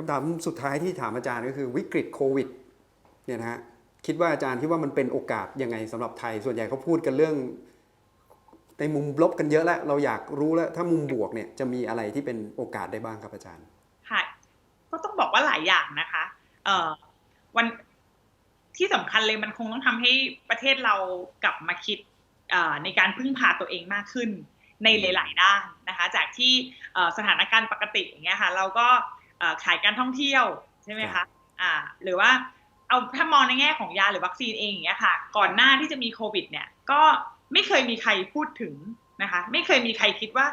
คำถามสุดท้ายที่ถามอาจารย์ก็คือวิกฤตโควิดเนี่ยนะฮะคิดว่าอาจารย์คิดว่ามันเป็นโอกาสยังไงสำหรับไทย ส่วนใหญ่เขาพูดกันเรื่อง ในมุมลบกันเยอะแล้ว เราอยากรู้แล้ว ถ้ามุมบวกเนี่ยจะมีอะไรที่เป็นโอกาสได้บ้างครับอาจารย์ค่ะก็ต้องบอกว่าหลายอย่างนะคะเอ่อวันที่สำคัญเลยมันคงต้องทำให้ประเทศเรากลับมาคิดในการพึ่งพาตัวเองมากขึ้นในหลาย ๆ ด้านนะคะ จากที่สถานการณ์ปกติอย่างเงี้ยค่ะ เราก็ ขายการท่องเที่ยวใช่ไหมครัคะบอ่าหรือว่าเอาถ้ามองในแง่ของยาหรือวัคซีนเองอย่างเงี้ยค่ะ ก่อนหน้าที่จะมีโควิด เนี่ย ก็ไม่เคยมีใครพูดถึงนะคะ ไม่เคยมีใครคิดว่า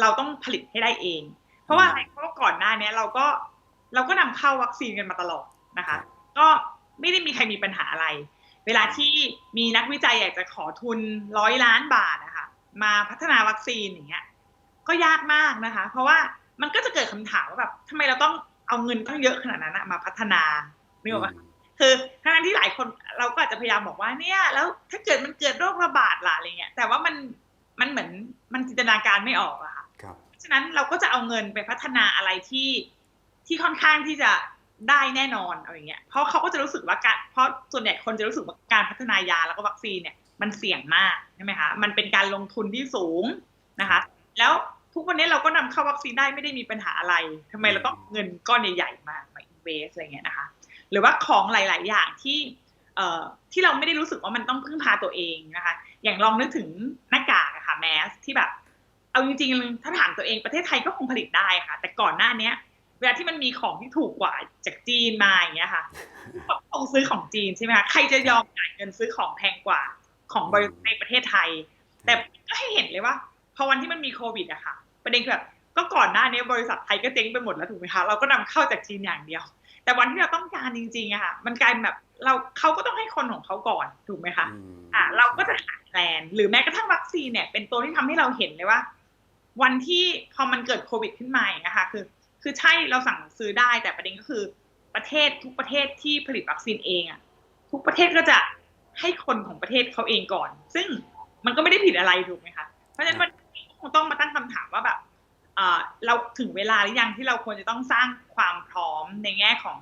เราต้องผลิตให้ได้เอง เพราะว่าอะไรเพราะว่าก่อนหน้าเนี้ยเราก็เราก็นำเข้าวัคซีนกันมาตลอดนะคะ ก็ไม่ได้มีใครมีปัญหาอะไร เวลาที่มีนักวิจัยอยากจะขอทุนร้อยล้านบาทนะคะมาพัฒนาวัคซีนอย่างเงี้ยก็ยากมากนะคะ เพราะว่า มันก็จะเกิดคำถามว่าแบบทำไมเราต้องเอาเงินตั้งเยอะขนาดนั้นอะมาพัฒนานึกออกปะคือทั้งที่หลายคนเราก็อาจจะพยายามบอกว่าเนี่ย แล้วถ้าเกิดมันเกิดโรคระบาดล่ะอะไรเงี้ย แต่ว่ามันมันเหมือนมันจินตนาการไม่ออกอะค่ะครับฉะนั้นเราก็จะเอาเงินไปพัฒนาอะไรที่ที่ค่อนข้างที่จะได้แน่นอนเอาอย่างเงี้ย เพราะเขาก็จะรู้สึกว่าการเพราะส่วนใหญ่คนจะรู้สึกว่าการพัฒนายาแล้วก็วัคซีนเนี่ยมันเสี่ยงมากใช่ไหมคะ มันเป็นการลงทุนที่สูงนะคะ แล้ว ทุกวันนี้เราก็นำเข้าวัคซีนได้ไม่ได้มีปัญหาอะไรทำไมเราต้องเงินก้อนใหญ่ๆมามาอินเวสอะไรเงี้ยนะคะ หรือว่าของหลาย ๆ อย่างที่เอ่อที่เราไม่ได้รู้สึกว่ามันต้องพึ่งพาตัวเองนะคะ อย่างลองนึกถึงหน้ากากอะค่ะแมสที่แบบ เอาจริงๆถ้าถามตัวเองประเทศไทยก็คงผลิตได้ค่ะ แต่ก่อนหน้าเนี้ยเวลาที่มันมีของที่ถูกกว่าจากจีนมาอย่างเงี้ยค่ะก็คงซื้อของจีนใช่ไหมคะใครจะยอมจ่ายเงินซื้อของแพงกว่าของบริษัทในประเทศไทย แต่ก็ให้เห็นเลยว่าพ อวันที่มันมีโควิดอะค่ะ ประเด็นคือแบบก็ก่อนหน้านี้บริษัทไทยก็เจ๊งไปหมดแล้วถูกไหมคะเราก็นำเข้าจากจีนอย่างเดียว แต่วันที่เราต้องการจริงๆอะค่ะ มันกลายเป็นแบบเราเขาก็ต้องให้คนของเขาก่อนถูกไหมคะอะเราก็จะขาดแคลนหรือแม้กระทั่งวัคซีนเนี่ย เป็นตัวที่ทำให้เราเห็นเลยว่า วันที่พอมันเกิดโควิดขึ้นมาอย่างเงี้ยค่ะคือ คือใช่เราสั่งซื้อได้แต่ประเด็นก็คือประเทศทุกประเทศที่ผลิตวัคซีนเองอะทุกประเทศก็จะให้คนของประเทศเขาเองก่อน ซึ่งมันก็ไม่ได้ผิดอะไรถูกไหมคะ เพราะฉะนั้นมัน คงต้องมาตั้งคำถามว่าแบบเอ่อเราถึงเวลาหรือยังที่เราควรจะต้องสร้างความพร้อมในแง่ของ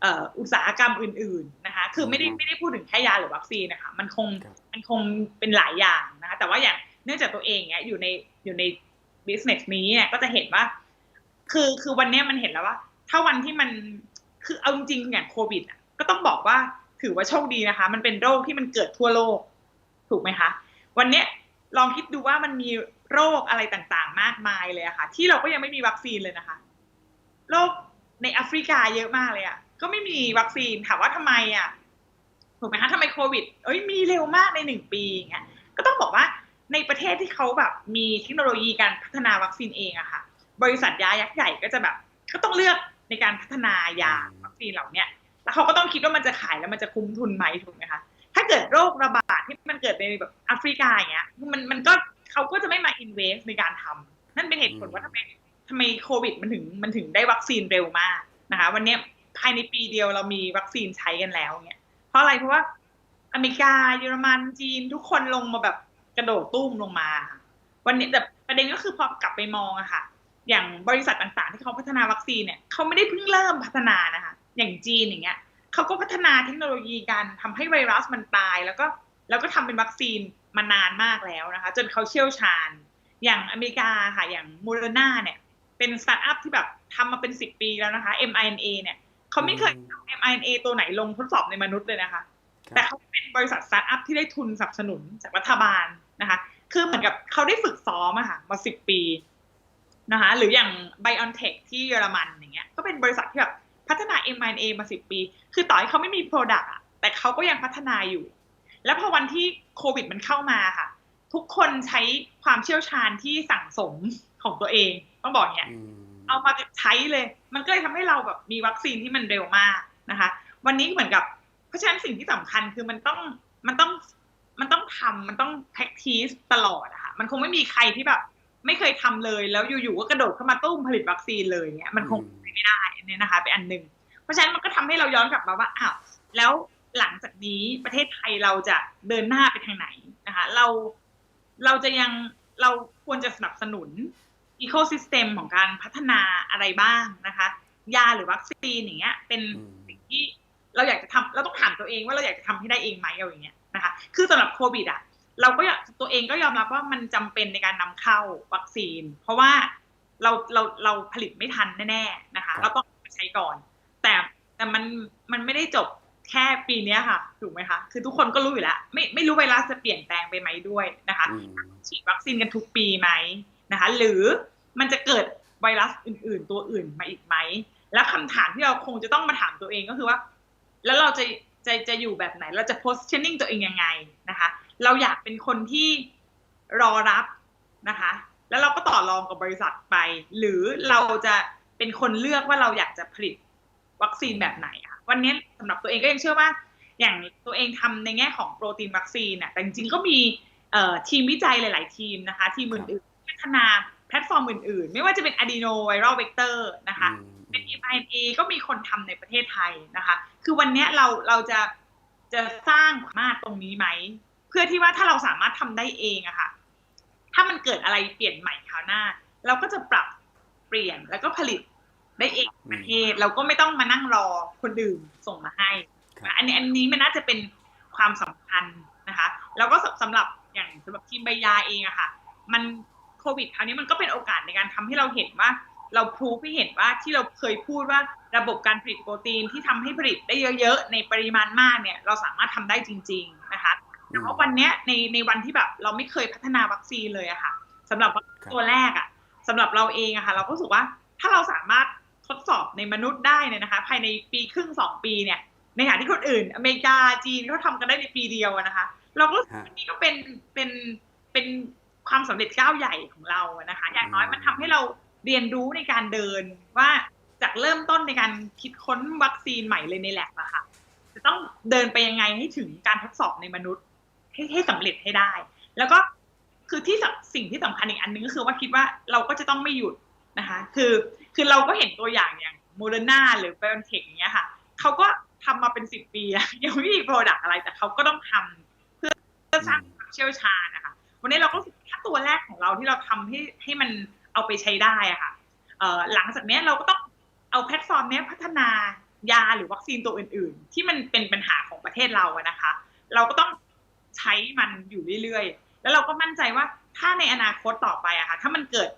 เอ่ออุตสาหกรรมอื่น ๆนะคะ คือไม่ได้ไม่ได้พูดถึงแค่ยาหรือวัคซีนนะคะ มันคงครับมันคงเป็นหลายอย่างนะคะ แต่ว่าอย่างเนื่องจากตัวเองเนี้ยอยู่ในอยู่ใน business นี้เนี่ยก็จะเห็นว่า คือคือวันเนี้ยมันเห็นแล้วว่า ถ้าวันที่มันคือเอาจริงๆอย่างโควิดอะก็ต้องบอกว่าถือว่าโชคดีนะคะ มันเป็นโรคที่มันเกิดทั่วโลก ถูกไหมคะ วันเนี้ยลองคิดดูว่ามันมี โรคอะไรต่างๆ มากมายเลยอะค่ะ ที่เราก็ยังไม่มีวัคซีนเลยนะคะ โรคในแอฟริกาเยอะมากเลยอะก็ไม่มีวัคซีนถามว่าทำไมอะถูกไหมคะทำไมโควิด เอ้ยมีเร็วมากในหนึ่งปีอย่างเงี้ยก็ต้องบอกว่าในประเทศที่เขาแบบมีเทคโนโลยีการพัฒนาวัคซีนเองอะค่ะ บริษัทยายักษ์ใหญ่ก็จะแบบ ก็ต้องเลือกในการพัฒนายาวัคซีนเหล่าเนี้ยแล้วเขาก็ต้องคิดว่ามันจะขายแล้วมันจะคุ้มทุนไหมถูกไหมคะถ้าเกิดโรคระบาดที่มันเกิดในแบบแอฟริกาอย่างเงี้ยมันมันก็ เขาก็จะไม่มาอินเวสในการทำนั่นเป็นเหตุผลว่าทำไมทำไมโควิดมันถึงมันถึงได้วัคซีนเร็วมากนะคะ วันเนี้ยภายในปีเดียวเรามีวัคซีนใช้กันแล้วเนี่ยเพราะอะไรเพราะว่าอเมริกาเยอรมันจีนทุกคนลงมาแบบกระโดดตุ้มลงมาค่ะวันนี้แต่ประเด็นก็คือพอกลับไปมองอะค่ะ อย่างบริษัทต่างๆ ที่เขาพัฒนาวัคซีนเนี่ยเขาไม่ได้เพิ่งเริ่มพัฒนานะคะ อย่างจีนอย่างเงี้ยเขาก็พัฒนาเทคโนโลยีการทำให้ไวรัสมันตายแล้วก็แล้วก็ทำเป็นวัคซีน มานานมากแล้วนะคะ จนเขาเชี่ยวชาญ อย่างอเมริกาค่ะ อย่างโมเดอร์นาเนี่ย เป็นสตาร์ทอัพที่แบบทำมาเป็นสิบปีแล้วนะคะ mRNA เนี่ยเขาไม่เคยทำ mRNA ตัวไหนลงทดสอบในมนุษย์เลยนะคะ แต่เขาเป็นบริษัทสตาร์ทอัพที่ได้ทุนสนับสนุนจากรัฐบาลนะคะ คือเหมือนกับเขาได้ฝึกซ้อมอะค่ะ มาสิบปีนะคะ หรืออย่าง BioNTech ที่เยอรมันอย่างเงี้ย ก็เป็นบริษัทที่แบบพัฒนา mRNA มาสิบปี คือต่อให้เขาไม่มี Product อะแต่เขาก็ยังพัฒนาอยู่ แล้วพอวันที่โควิดมันเข้ามาค่ะ ทุกคนใช้ความเชี่ยวชาญที่สั่งสมของตัวเอง ต้องบอกอย่างเงี้ยอืมเอามาใช้เลย มันก็เลยทำให้เราแบบมีวัคซีนที่มันเร็วมากนะคะ วันนี้เหมือนกับ เพราะฉะนั้นสิ่งที่สำคัญคือมันต้องมันต้องมันต้องทำมันต้อง practice ตลอดอะค่ะ มันคงไม่มีใครที่แบบไม่เคยทำเลยแล้วอยู่ๆก็กระโดดเข้ามาตุ้มผลิตวัคซีนเลยเงี้ยมันคงไม่ได้เนี่ยนะคะเป็นอันหนึ่งเพราะฉะนั้นมันก็ทำให้เราย้อนกลับมาว่าอ้าวแล้ว หลังจากนี้ประเทศไทยเราจะเดินหน้าไปทางไหนนะคะ เราเราจะยังเราควรจะสนับสนุนอีโคซิสเต็มของการพัฒนาอะไรบ้างนะคะ ยาหรือวัคซีนอย่างเงี้ย เป็นอืมสิ่งที่เราอยากจะทำเราต้องถามตัวเองว่าเราอยากจะทำให้ได้เองไหมเอาอย่างเงี้ยนะคะ คือสำหรับโควิดอะเราก็อยากตัวเองก็ยอมรับว่ามันจำเป็นในการนำเข้าวัคซีน เพราะว่าเราเราเราผลิตไม่ทันแน่ๆนะคะครับเราต้องใช้ก่อน แต่แต่มันมันไม่ได้จบ แค่ปีเนี้ยค่ะ ถูกไหมคะ คือทุกคนก็รู้อยู่แล้วไม่ไม่รู้ไวรัสจะเปลี่ยนแปลงไปไหมด้วยนะคะอืมฉีดวัคซีนกันทุกปีไหมนะคะ หรือมันจะเกิดไวรัสอื่น ๆ ตัวอื่นมาอีกไหม แล้วคำถามที่เราคงจะต้องมาถามตัวเองก็คือว่า แล้วเราจะจะจะอยู่แบบไหน เราจะ positioning ตัวเองยังไงนะคะ เราอยากเป็นคนที่รอรับนะคะ แล้วเราก็ต่อรองกับบริษัทไป หรือเราจะเป็นคนเลือกว่าเราอยากจะผลิตวัคซีนแบบไหนอะ วันนี้สำหรับตัวเองก็ยังเชื่อว่า อย่างตัวเองทำในแง่ของโปรตีนวัคซีนน่ะแต่จริงๆก็มีเอ่อทีมวิจัยหลาย ๆ ทีมนะคะ ทีมอื่นๆพัฒนาแพลตฟอร์มอื่น ๆ ไม่ว่าจะเป็น adeno viral vector นะคะอืมเป็น mRNA ก็มีคนทำในประเทศไทยนะคะ คือวันเนี้ยเราเราจะจะสร้างความสามารถตรงนี้ไหม เพื่อที่ว่าถ้าเราสามารถทำได้เองอะค่ะ ถ้ามันเกิดอะไรเปลี่ยนใหม่คราวหน้า เราก็จะปรับเปลี่ยนแล้วก็ผลิต ได้เองในประเทศเราก็ไม่ต้องมานั่งรอคนอื่นส่งมาให้ครับอันนี้อันนี้มันน่าจะเป็นความสำคัญนะคะ แล้วก็สสำหรับอย่างสำหรับทีมใบยาเองอะค่ะ มันโควิดคราวนี้มันก็เป็นโอกาสในการทำให้เราเห็นว่า เราพรูฟให้เห็นว่าที่เราเคยพูดว่าระบบการผลิตโปรตีนที่ทำให้ผลิตได้เยอะๆ ในปริมาณมากเนี่ย เราสามารถทำได้จริง ๆนะคะแต่ว่าวันเนี้ยในในวันที่แบบเราไม่เคยพัฒนาวัคซีนเลยอะค่ะสำหรับวัคซีนครับตัวแรกอะสำหรับเราเองอะค่ะ เราก็รู้สึกว่าถ้าเราสามารถ ทดสอบในมนุษย์ได้เนี่ยนะคะ ภายในปีครึ่งสองปีเนี่ย ในขณะที่คนอื่น อเมริกาจีนเขาทำกันได้ในปีเดียวอะนะคะ เราก็รู้สึกว่านี่ก็เป็นเป็นเป็นความสำเร็จก้าวใหญ่ของเราอะนะคะ อย่างน้อยมันทำให้เราเรียนรู้ในการเดินว่าจากเริ่มต้นในการคิดค้นวัคซีนใหม่เลยในแลบอะค่ะจะต้องเดินไปยังไงให้ถึงการทดสอบในมนุษย์ให้ให้สำเร็จให้ได้ แล้วก็คือที่สำสิ่งที่สำคัญอีกอันหนึงก็คือว่าคิดว่าเราก็จะต้องไม่หยุดนะคะ คือ คือเราก็เห็นตัวอย่างอย่างโมเดอร์นาหรือ b i o n t e c h อย่างเงี้ยค่ะเขาก็ทำมาเป็นสิบปียังไม่มีโปรดักต์อะไรแต่เขาก็ต้องทำเพื่อเพื่อสร้างความเชี่ยวชาญนะคะวันนี้เราก็รู้สึกถ้าตัวแรกของเราที่เราทำให้ให้มันเอาไปใช้ได้อะค่ะเออหลังจากนี้เราก็ต้องเอาแพลตฟอร์มนี้พัฒนายาหรือวัคซีนตัวอื่น ๆ ที่มันเป็นปัญหาของประเทศเราอะนะคะ เราก็ต้องใช้มันอยู่เรื่อยๆ แล้วเราก็มั่นใจว่าถ้าในอนาคตต่อไปอะค่ะถ้ามันเกิด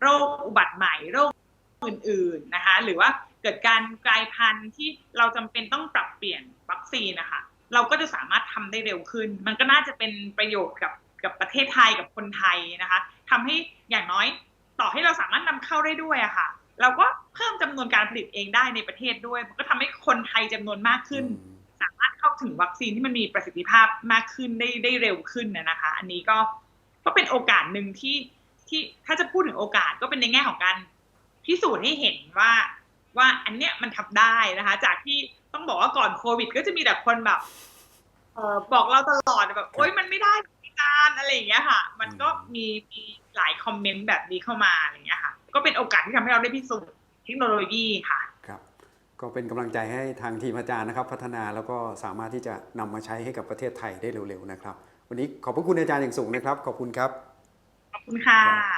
โรคอุบัติใหม่โรค อื่นๆนะคะ หรือว่าเกิดการกลายพันธุ์ที่เราจำเป็นต้องปรับเปลี่ยนวัคซีนนะคะเราก็จะสามารถทำได้เร็วขึ้น มันก็น่าจะเป็นประโยชน์กับกับประเทศไทยกับคนไทยนะคะทำให้อย่างน้อยต่อให้เราสามารถนำเข้าได้ด้วยอะค่ะ เราก็เพิ่มจำนวนการผลิตเองได้ในประเทศด้วย มันก็ทำให้คนไทยจำนวนมากขึ้นอืมสามารถเข้าถึงวัคซีนที่มันมีประสิทธิภาพมากขึ้นได้ได้เร็วขึ้นนะนะคะ อันนี้ก็ก็เป็นโอกาสหนึ่งที่ที่ถ้าจะพูดถึงโอกาสก็เป็นในแง่ของการ พิสูจน์ให้เห็นว่าว่าอันเนี้ยมันทำได้นะคะ จากที่ต้องบอกว่าก่อนโควิด ก็จะมีแต่คนแบบเออบอกเราตลอดแบบโอ๊ยมันไม่ได้อาจารย์อะไรอย่างเงี้ยค่ะ มันก็มีมีหลายคอมเมนต์แบบนี้เข้ามาอะไรอย่างเงี้ยค่ะ ก็เป็นโอกาสที่ทำให้เราได้พิสูจน์เทคโนโลยีค่ะครับก็เป็นกำลังใจให้ทางทีมอาจารย์นะครับ พัฒนาแล้วก็สามารถที่จะนำมาใช้ให้กับประเทศไทยได้เร็วๆนะครับ วันนี้ขอบพระคุณอาจารย์อย่างสูงนะครับ ขอบคุณครับ ขอบคุณค่ะครับ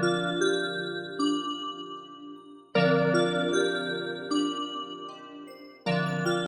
thank you